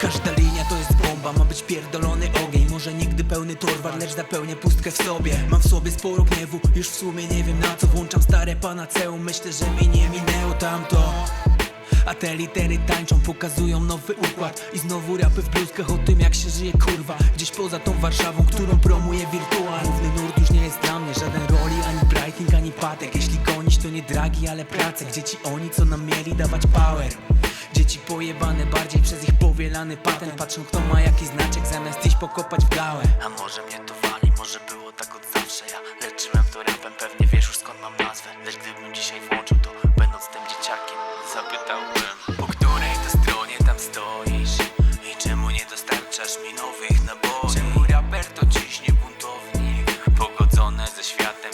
Każda linia to jest bomba, ma być pierdolony ogień. Może nigdy pełny torwar, lecz zapełnię pustkę w sobie. Mam w sobie sporo gniewu, już w sumie nie wiem na co Włączam stare panaceum, myślę, że mi nie minęło tamto. A te litery tańczą, pokazują nowy układ. I znowu rapy w bluzkach o tym jak się żyje kurwa. Gdzieś poza tą Warszawą, którą promuje wirtual. Główny nurt już nie jest dla mnie, żaden roli, ani brighting, ani patek. Jeśli gonić to nie dragi, ale pracę. Gdzie ci oni, co nam mieli dawać power Dzieci pojebane bardziej przez ich powielany patent. Patrzą kto ma jaki znaczek zamiast iść pokopać w gałę. A może mnie to wali, może było tak od zawsze. Ja leczyłem to rapem, pewnie wiesz już skąd mam nazwę. Lecz gdybym dzisiaj włączył to, będąc tym dzieciakiem Zapytałbym, po której to stronie tam stoisz? I czemu nie dostarczasz mi nowych naboi? Czemu raper to ciśnie buntownik, pogodzone ze światem?